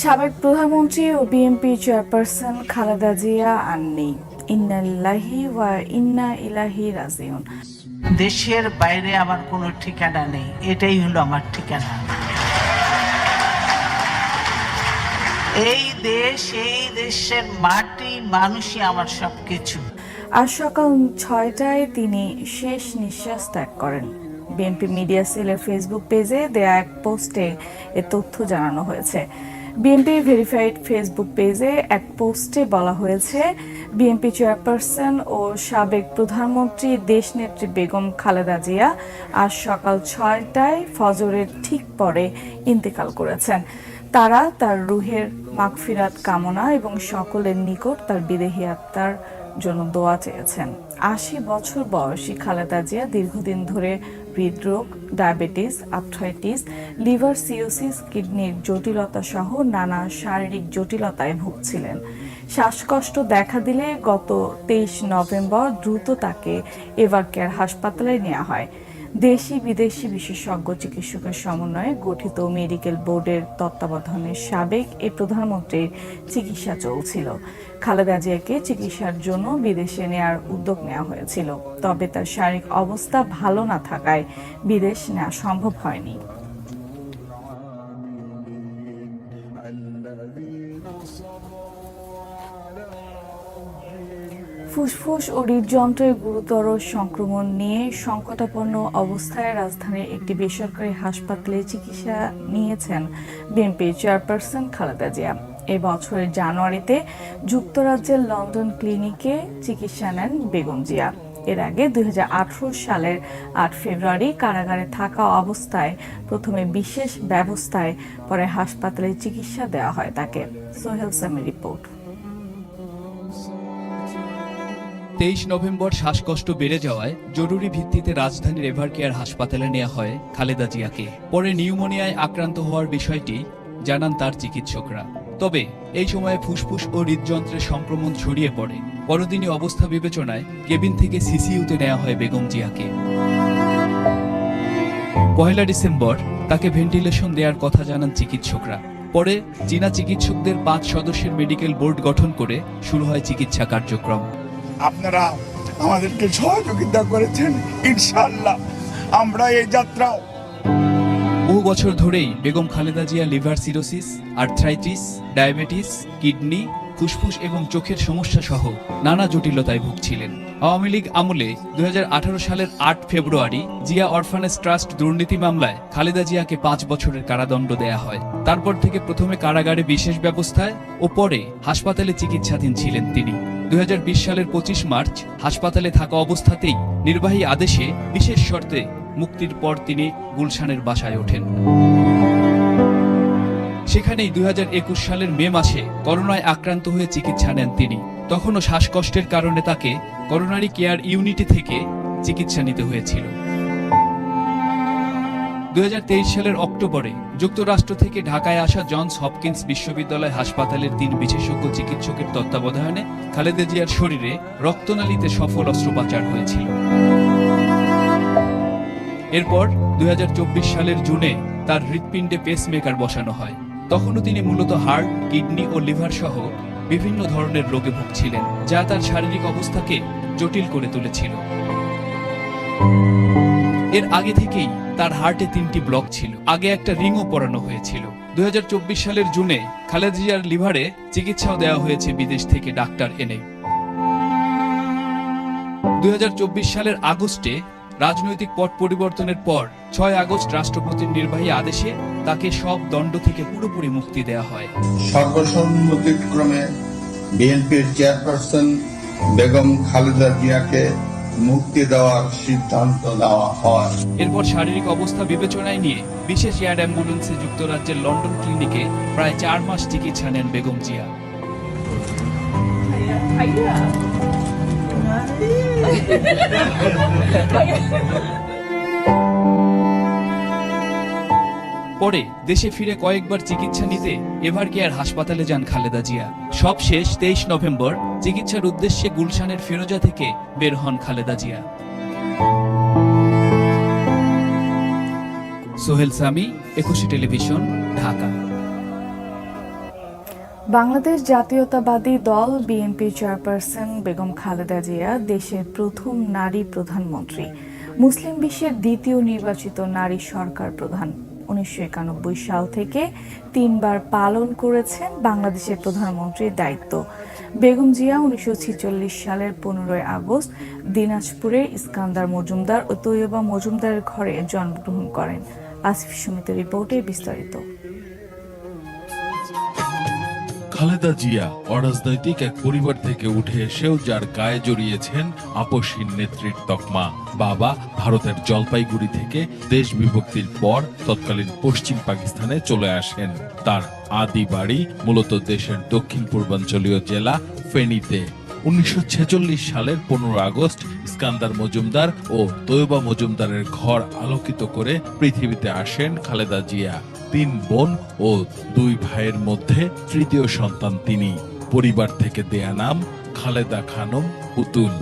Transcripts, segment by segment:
সাবেক প্রধানমন্ত্রী ও বিএনপি চেয়ারপারসন খালেদা জিয়া আর নেই। ইন্নালিল্লাহি ওয়া ইন্না ইলাহি রাজিউন। দেশের বাইরে আমার কোনো ঠিকানা নেই। এটাই হলো আমার ঠিকানা। এই দেশ এই দেশের মাটি মানুষই আমার সবকিছু। আজ সকাল ছয়টায় তিনি শেষ নিঃশ্বাস ত্যাগ করেন। বিএনপি মিডিয়া সেলের ফেসবুক পেজে দেয়া এক পোস্টে এ তথ্য জানানো হয়েছে। বিএনপি ভেরিফাইড ফেসবুক পেজে এক পোস্টে বলা হয়েছে বিএনপি চেয়ারপারসন ও সাবেক প্রধানমন্ত্রী দেশনেত্রী বেগম খালেদা জিয়া আজ সকাল ছয়টায় ফজরের ঠিক পরে ইন্তেকাল করেছেন। তারা তার রুহের মাগফিরাত কামনা এবং সকলের নিকট তার বিদেহী আত্মার জন্য দোয়া চেয়েছেন। আশি বছর বয়সী খালেদা জিয়া দীর্ঘদিন ধরে হৃদরোগ, ডায়াবেটিস আর্থ্রাইটিস লিভার সিওসিস, কিডনির জটিলতা সহ নানা শারীরিক জটিলতায় ভুগছিলেন। শ্বাসকষ্ট দেখা দিলে গত তেইশ নভেম্বর দ্রুত তাকে এভারকেয়ার হাসপাতালে নেওয়া হয়। দেশি বিদেশি বিশেষজ্ঞ চিকিৎসকের সমন্বয়ে গঠিত মেডিকেল বোর্ডের তত্ত্বাবধানে সাবেক এ প্রধানমন্ত্রীর চিকিৎসা চলছিল। খালেদা জিয়াকে চিকিৎসার জন্য বিদেশে নেয়ার উদ্যোগ নেওয়া হয়েছিল, তবে তার শারীরিক অবস্থা ভালো না থাকায় বিদেশ নেওয়া সম্ভব হয়নি। ফুসফুস ও হৃদযন্ত্রের গুরুতর সংক্রমণ নিয়ে সংকটাপন্ন অবস্থায় রাজধানীর একটি বেসরকারি হাসপাতালে চিকিৎসা নিয়েছেন বিএনপি চেয়ারপারসন খালেদা জিয়া। এ বছরের জানুয়ারিতে যুক্তরাজ্যের লন্ডন ক্লিনিকে চিকিৎসা নেন বেগম জিয়া। এর আগে দু হাজার আঠারো সালের আট ফেব্রুয়ারি কারাগারে থাকা অবস্থায় প্রথমে বিশেষ ব্যবস্থায় পরে হাসপাতালে চিকিৎসা দেওয়া হয় তাকে। সোহেল সামি রিপোর্ট। তেইশ নভেম্বর শ্বাসকষ্ট বেড়ে যাওয়ায় জরুরি ভিত্তিতে রাজধানীর এভারকেয়ার হাসপাতালে নেওয়া হয় খালেদা জিয়াকে। পরে নিউমোনিয়ায় আক্রান্ত হওয়ার বিষয়টি জানান তার চিকিৎসকরা। তবে এই সময়ে ফুসফুস ও হৃদযন্ত্রের সংক্রমণ ছড়িয়ে পড়ে। পরদিনই অবস্থা বিবেচনায় কেবিন থেকে সিসিইউতে নেওয়া হয় বেগম জিয়াকে। পহেলা ডিসেম্বর তাকে ভেন্টিলেশন দেওয়ার কথা জানান চিকিৎসকরা। পরে চীনা চিকিৎসকদের পাঁচ সদস্যের মেডিকেল বোর্ড গঠন করে শুরু হয় চিকিৎসা কার্যক্রম। আপনারা আমাদেরকে সহযোগিতা করেছেন ইনশাল্লাহ আমরা এই যাত্রাও বহু বছর ধরেই Begum Khaleda Zia liver cirrhosis, arthritis, diabetes, kidney ফুসফুস এবং চোখের সমস্যা সহ নানা জটিলতায় ভুগছিলেন। আওয়ামী লীগ আমলে দুই হাজার আঠারো সালের আট ফেব্রুয়ারি জিয়া অরফানেজ ট্রাস্ট দুর্নীতি মামলায় খালেদা জিয়াকে পাঁচ বছরের কারাদণ্ড দেয়া হয়। তারপর থেকে প্রথমে কারাগারে বিশেষ ব্যবস্থায় ও পরে হাসপাতালে চিকিৎসাধীন ছিলেন তিনি। দুই হাজার বিশ সালের পঁচিশ মার্চ হাসপাতালে থাকা অবস্থাতেই নির্বাহী আদেশে বিশেষ শর্তে মুক্তির পর তিনি গুলশানের বাসায় ওঠেন। সেখানেই দুই হাজার একুশ সালের মে মাসে করোনায় আক্রান্ত হয়ে চিকিৎসা নেন তিনি। তখনও শ্বাসকষ্টের কারণে তাকে করোনারি কেয়ার ইউনিটি থেকে চিকিৎসা নিতে হয়েছিল। দুই হাজার তেইশ সালের অক্টোবরে যুক্তরাষ্ট্র থেকে ঢাকায় আসা জনস হপকিন্স বিশ্ববিদ্যালয় হাসপাতালের তিন বিশেষজ্ঞ চিকিৎসকের তত্ত্বাবধানে খালেদা জিয়ার শরীরে রক্তনালীতে সফল অস্ত্রোপচার হয়েছিল। এরপর দুই হাজার চব্বিশ সালের জুনে তার হৃৎপিণ্ডে পেসমেকার বসানো হয়। তখনও তিনি মূলত হার্ট, কিডনি ও লিভার সহ বিভিন্ন ধরনের রোগে ভুগছিলেন, যা তার শারীরিক অবস্থাকে জটিল করে তুলেছিল। এর আগে থেকেই তার হার্টে তিনটি ব্লক ছিল। আগে একটা রিংও পরানো হয়েছিল। দুই হাজার চব্বিশ সালের জুনে খালেদা জিয়ার লিভারে চিকিৎসাও দেওয়া হয়েছে বিদেশ থেকে ডাক্তার এনে। দুই হাজার চব্বিশ সালের আগস্টে রাজনৈতিক পট পরিবর্তনের পর ছয় আগস্ট রাষ্ট্রপতির নির্বাহী আদেশে তাকে সব দণ্ড থেকে পুরোপুরি মুক্তি দেওয়া হয়। সর্বসম্মতিক্রমে বিএনপির চেয়ারপারসন বেগম খালেদা জিয়াকে মুক্তি দেওয়ার সিদ্ধান্ত নেওয়া হয়। এরপর শারীরিক অবস্থা বিবেচনায় নিয়ে বিশেষ এয়ার অ্যাম্বুলেন্সে যুক্তরাজ্যের লন্ডন ক্লিনিকে প্রায় চার মাস চিকিৎসা নেন বেগম জিয়া। পরে দেশে ফিরে কয়েকবার চিকিৎসা নিতে এভার কেয়ার হাসপাতালে যান খালেদা জিয়া। সব শেষ তেইশ নভেম্বর চিকিৎসার উদ্দেশ্যে গুলশানের ফিরোজা থেকে বের হন খালেদা জিয়া। সোহেল সামি, একুশে টেলিভিশন, ঢাকা। বাংলাদেশ জাতীয়তাবাদী দল বিএনপি চেয়ারপারসন বেগম খালেদা জিয়া দেশের প্রথম নারী প্রধানমন্ত্রী। মুসলিম বিশ্বের দ্বিতীয় নির্বাচিত নারী সরকার প্রধান। উনিশশো একানব্বই সাল থেকে তিনবার পালন করেছেন বাংলাদেশের প্রধানমন্ত্রীর দায়িত্ব। বেগম জিয়া উনিশশো সালের পনেরোই আগস্ট দিনাজপুরের ইস্কান্দার মজুমদার ও তৈয়বা মজুমদারের ঘরে জন্মগ্রহণ করেন। আসিফ সমিতির রিপোর্টে বিস্তারিত। খালেদা জিয়া অরাজনৈতিক এক পরিবার থেকে উঠে এসেও যার গায়ে জড়িয়েছেন আপসহীন নেত্রীর তকমা। বাবা ভারতের জলপাইগুড়ি থেকে দেশ বিভক্তির পর তৎকালীন পশ্চিম পাকিস্তানে চলে আসেন। তার আদি বাড়ি মূলত দেশের দক্ষিণ পূর্বাঞ্চলীয় জেলা ফেনীতে। উনিশশো ছেচল্লিশ সালের পনেরো আগস্ট ইস্কান্দার মজুমদার ও তৈবা মজুমদারের ঘর আলোকিত করে পৃথিবীতে আসেন খালেদা জিয়া। তিন বোন ও দুই ভাইয়ের মধ্যে তৃতীয় সন্তান তিনি। পরিবার থেকে দেয়া নাম খালেদা খানম পুতুল।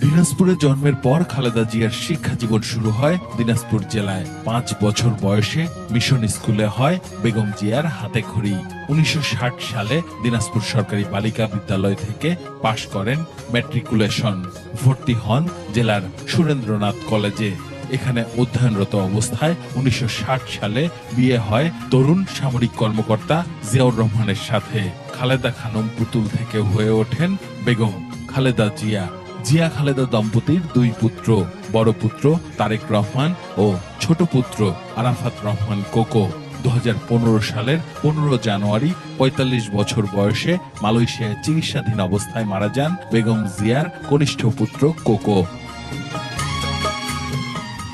দিনাজপুরে জন্মের পর খালেদা জিয়ার শিক্ষা জীবন শুরু হয় দিনাজপুর জেলায়। পাঁচ বছর বয়সে মিশন স্কুলে হয় বেগম জিয়ার হাতে খড়ি। উনিশশো ষাট সালে দিনাজপুর সরকারি বালিকা বিদ্যালয় থেকে পাশ করেন ম্যাট্রিকুলেশন। ভর্তি হন জেলার সুরেন্দ্রনাথ কলেজে। এখানে অধ্যয়নরত অবস্থায় উনিশশো ষাট সালে বিয়ে হয় তরুণ সামরিক কর্মকর্তা জিয়াউর রহমানের সাথে। খালেদা খানম পুতুল থেকে হয়ে ওঠেন বেগম খালেদা জিয়া। জিয়া খালেদা দম্পতির দুই পুত্র, বড় পুত্র তারেক রহমান ও ছোট পুত্র আরাফাত রহমান কোকো। দু হাজার পনেরো সালের পনেরো জানুয়ারি ৪৫ বছর বয়সে মালয়েশিয়ায় চিকিৎসাধীন অবস্থায় মারা যান বেগম জিয়ার কনিষ্ঠ পুত্র কোকো।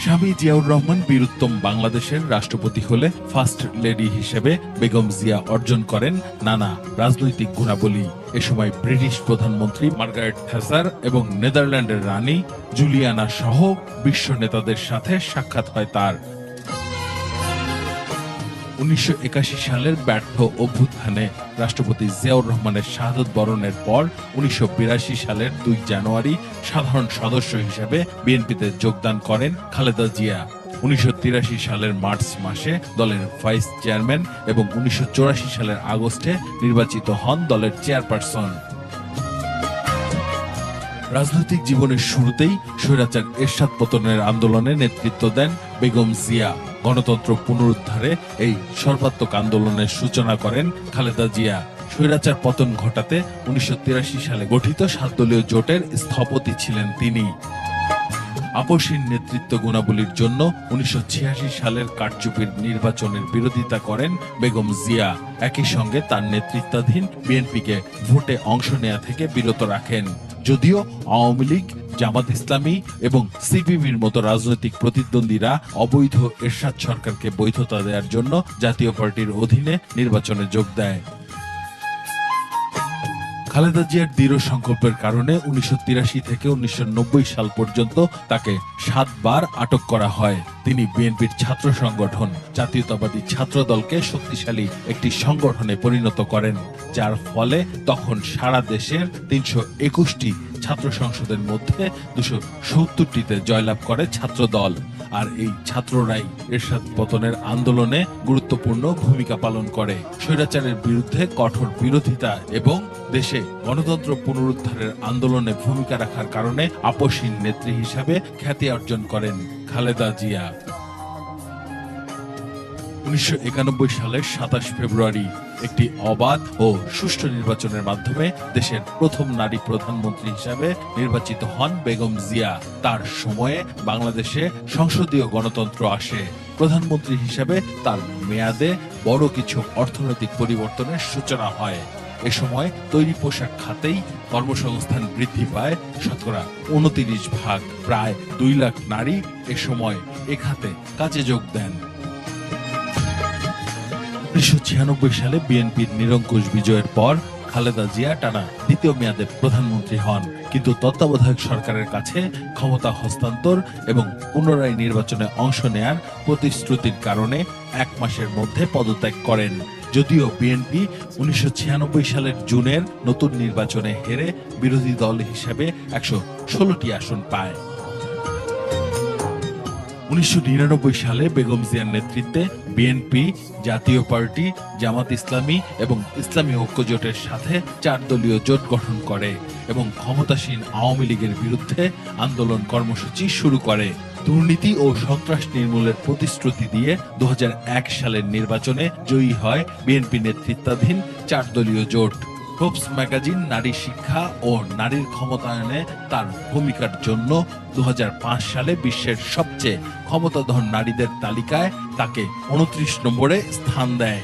স্বামী জিয়াউর রহমান বীরুত্তম বাংলাদেশের রাষ্ট্রপতি হলে ফার্স্ট লেডি হিসেবে বেগম জিয়া অর্জন করেন নানা রাজনৈতিক গুণাবলী। এ সময় ব্রিটিশ প্রধানমন্ত্রী মার্গারেট থ্যাসার এবং নেদারল্যান্ডের রানী জুলিয়ানা সহ বিশ্ব নেতাদের সাথে সাক্ষাৎ হয় তার। উনিশশো একাশি সালের ব্যর্থ অভ্যুত্থানে রাষ্ট্রপতি জিয়াউর রহমানের শাহাদত বরণের পর উনিশশো বিরাশি সালের দুই জানুয়ারি সাধারণ সদস্য হিসেবে বিএনপিতে যোগদান করেন খালেদা জিয়া। উনিশশো তিরাশি সালের মার্চ মাসে দলের ভাইস চেয়ারম্যান এবং উনিশশো চুরাশি সালের আগস্টে নির্বাচিত হন দলের চেয়ারপারসন। রাজনৈতিক জীবনের শুরুতেই স্বৈরাচার এরশাদ পতনের আন্দোলনে নেতৃত্ব দেন বেগম জিয়া। গণতন্ত্র পুনরুদ্ধারে এই সর্বাত্মক আন্দোলনের সূচনা করেন খালেদা জিয়া। স্বৈরাচার পতন ঘটাতে উনিশশো তিরাশি সালে গঠিত সাত দলীয় জোটের স্থপতি ছিলেন তিনি। আপসীন নেতৃত্ব গুণাবলীর জন্য উনিশশো ছিয়াশি সালের কারচুপির নির্বাচনের বিরোধিতা করেন বেগম জিয়া। একই সঙ্গে তার নেতৃত্বাধীন বিএনপিকে ভোটে অংশ নেয়া থেকে বিরত রাখেন। যদিও আওয়ামী লীগ, জামাত ইসলামী এবং সিপিবির মতো রাজনৈতিক প্রতিদ্বন্দ্বীরা অবৈধ এরশাদ সরকারকে বৈধতা দেওয়ার জন্য জাতীয় পার্টির অধীনে নির্বাচনে যোগ দেয়। খালেদা জিয়ার দৃঢ় সংকল্পের কারণে উনিশশো থেকে উনিশশো নব্বই সাল পর্যন্ত তাকে সাতবার আটক করা হয়। তিনি বিএনপির ছাত্র সংগঠন, জাতীয়তাবাদী ছাত্র দলকে শক্তিশালী একটি সংগঠনে পরিণত করেন, যার ফলে তখন সারা দেশের তিনশো একুশটি ছাত্র সংসদের মধ্যে দুশো সত্তরটিতে জয়লাভ করে ছাত্র দল আর এই ছাত্ররাই এরশাদ পতনের আন্দোলনে গুরুত্বপূর্ণ ভূমিকা পালন করে। স্বৈরাচারের বিরুদ্ধে কঠোর বিরোধিতা এবং দেশে গণতন্ত্র পুনরুদ্ধারের আন্দোলনে ভূমিকা রাখার কারণে আপসীন নেত্রী হিসাবে খ্যাতি অর্জন করেন খালেদা জিয়া। উনিশশো একানব্বই সালের সাতাশ ফেব্রুয়ারি একটি অবাধ ও সুষ্ঠু নির্বাচনের মাধ্যমে দেশের প্রথম নারী প্রধানমন্ত্রী হিসাবে নির্বাচিত হন বেগম জিয়া। তার সময়ে বাংলাদেশে সংসদীয় গণতন্ত্র আসে। প্রধানমন্ত্রী হিসাবে তার মেয়াদে বড় কিছু অর্থনৈতিক পরিবর্তনের সূচনা হয়। এ সময় তৈরি পোশাক খাতেই কর্মসংস্থান বৃদ্ধি পায়, শতকরা উনতিরিশ ভাগ। প্রায় দুই লাখ নারী এ সময় এ খাতে কাজে যোগ দেন। উনিশশো ছিয়ানব্বই সালে বিএনপির নিরঙ্কুশ বিজয়ের পর খালেদা জিয়া টানা দ্বিতীয় মেয়াদে প্রধানমন্ত্রী হন। কিন্তু তত্ত্বাবধায়ক সরকারের কাছে ক্ষমতা হস্তান্তর এবং পুনরায় নির্বাচনে অংশ নেয়ার প্রতিশ্রুতির কারণে এক মাসের মধ্যে পদত্যাগ করেন। যদিও বিএনপি উনিশশো ছিয়ানব্বই সালের জুনের নতুন নির্বাচনে হেরে বিরোধী দল হিসেবে একশো ষোলোটি আসন পায়। উনিশশো নিরানব্বই সালে বেগম জিয়ার নেতৃত্বে বিএনপি, জাতীয় পার্টি, জামাত ইসলামী এবং ইসলামী ঐক্য জোটের সাথে চার দলীয় জোট গঠন করে এবং ক্ষমতাসীন আওয়ামী লীগের বিরুদ্ধে আন্দোলন কর্মসূচি শুরু করে। দুর্নীতি ও সন্ত্রাস নির্মূলের প্রতিশ্রুতি দিয়ে দু হাজার এক সালের নির্বাচনে জয়ী হয় বিএনপি নেতৃত্বাধীন চার দলীয় জোট। ফোর্বস ম্যাগাজিন নারী শিক্ষা ও নারীর ক্ষমতায়নে তার ভূমিকার জন্য দু হাজার পাঁচ সালে বিশ্বের সবচেয়ে ক্ষমতাধর নারীদের তালিকায় তাকে উনত্রিশ নম্বরে স্থান দেয়।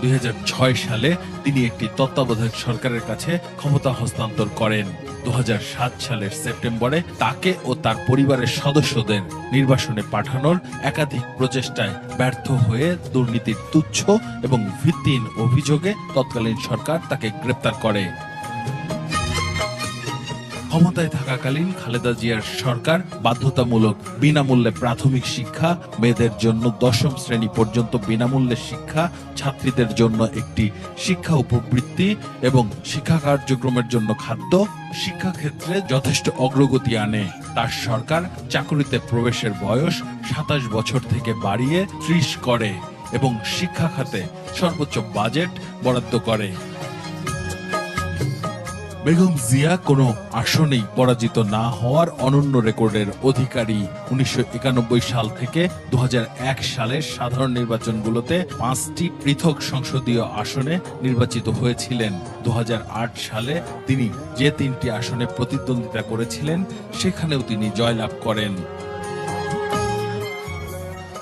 দু হাজার ছয় সালে তিনি একটি তত্ত্বাবধায়ক সরকারের কাছে ক্ষমতা হস্তান্তর করেন। দু হাজার সাত সালের সেপ্টেম্বরে তাকে ও তার পরিবারের সদস্যদের নির্বাসনে পাঠানোর একাধিক প্রচেষ্টায় ব্যর্থ হয়ে দুর্নীতির তুচ্ছ এবং ভিত্তিহীন অভিযোগে তৎকালীন সরকার তাকে গ্রেপ্তার করে। ক্ষমতায় থাকাকালীন খালেদা জিয়ার সরকার বাধ্যতামূলক বিনামূল্যে প্রাথমিক শিক্ষা, মেয়েদের জন্য দশম শ্রেণি পর্যন্ত বিনামূল্যে শিক্ষা, ছাত্রীদের জন্য একটি শিক্ষা উপবৃত্তি এবং শিক্ষা কার্যক্রমের জন্য খাদ্য শিক্ষাক্ষেত্রে যথেষ্ট অগ্রগতি আনে। তার সরকার চাকরিতে প্রবেশের বয়স সাতাশ বছর থেকে বাড়িয়ে ত্রিশ করে এবং শিক্ষা খাতে সর্বোচ্চ বাজেট বরাদ্দ করে। বেগম জিয়া কোনো আসনেই পরাজিত না হওয়ার অনন্য রেকর্ডের অধিকারী উনিশশো একানব্বই সাল থেকে দুহাজার এক সালের সাধারণ নির্বাচনগুলোতে পাঁচটি পৃথক সংসদীয় আসনে নির্বাচিত হয়েছিলেন। দু হাজার আট সালে তিনি যে তিনটি আসনে প্রতিদ্বন্দ্বিতা করেছিলেন, সেখানেও তিনি জয়লাভ করেন।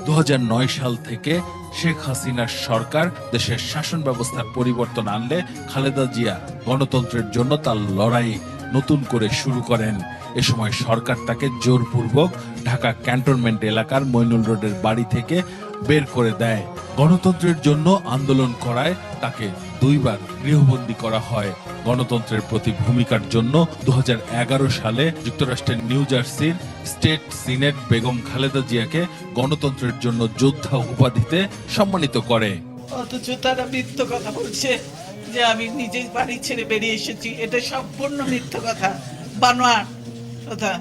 দু হাজার নয় সাল থেকে শেখ হাসিনার সরকার দেশের শাসন ব্যবস্থার পরিবর্তন আনলে খালেদা জিয়া গণতন্ত্রের জন্য তার লড়াই নতুন করে শুরু করেন। এ সময় সরকার তাকে জোরপূর্বক ঢাকা ক্যান্টনমেন্ট এলাকার মৈনুল রোডের বাড়ি থেকে বের করে দেয়। গণতন্ত্রের জন্য আন্দোলন করায় তাকে দুইবার গৃহবন্দী করা হয়। গণতন্ত্রের প্রতি ভূমিকার জন্য দু সালে যুক্তরাষ্ট্রের নিউ জার্সির স্টেট সিনেট বেগম খালেদা জিয়াকে গণতন্ত্রের জন্য যোদ্ধা উপাধিতে সম্মানিত করে। অথচ তারা মিথ্য কথা বলছে যে আমি নিজেই বাড়ি ছেড়ে বেরিয়ে এসেছি। এটা সম্পূর্ণ মিথ্য কথা। বানোয়ার কথা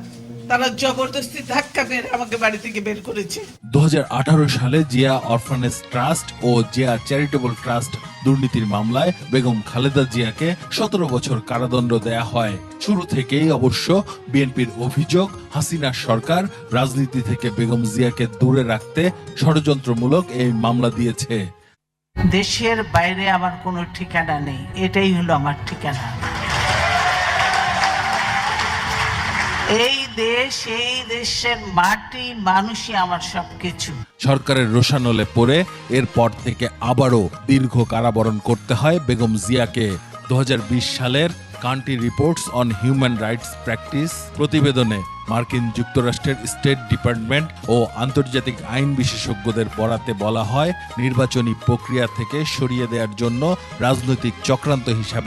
তারা জবরদস্তি ধাক্কা মেরে আমাকে বাড়ি থেকে বের করেছে। দু হাজার আঠারো সালে জিয়া অরফানেজ ট্রাস্ট ও জিয়া চ্যারিটেবল ট্রাস্ট দুর্নীতির মামলায় বেগম খালেদা জিয়াকে সতেরো বছর কারাদণ্ড দেয়া হয়। শুরু থেকেই অবশ্য বিএনপির অভিযোগ, হাসিনা সরকার রাজনীতি থেকে বেগম জিয়াকে দূরে রাখতে ষড়যন্ত্রমূলক এই মামলা দিয়েছে। দেশের বাইরে আমার কোনো ঠিকানা নেই, এটাই হলো আমার ঠিকানা। এই দেশ, এই দেশের মাটি, মানুষই আমার সবকিছু। সরকারের রোশানলে পড়ে এরপর থেকে আবারও দীর্ঘ কারাবরণ করতে হয় বেগম জিয়াকে। দু সালের country reports on human rights practice প্রতিবেদনে মার্কিন যুক্তরাষ্ট্রের স্টেট ডিপার্টমেন্ট ও আন্তর্জাতিক আইন বিশেষজ্ঞদের বরাতে বলা হয়, নির্বাচনী প্রক্রিয়া থেকে সরিয়ে দেওয়ার জন্য রাজনৈতিক চক্রান্ত হিসাবে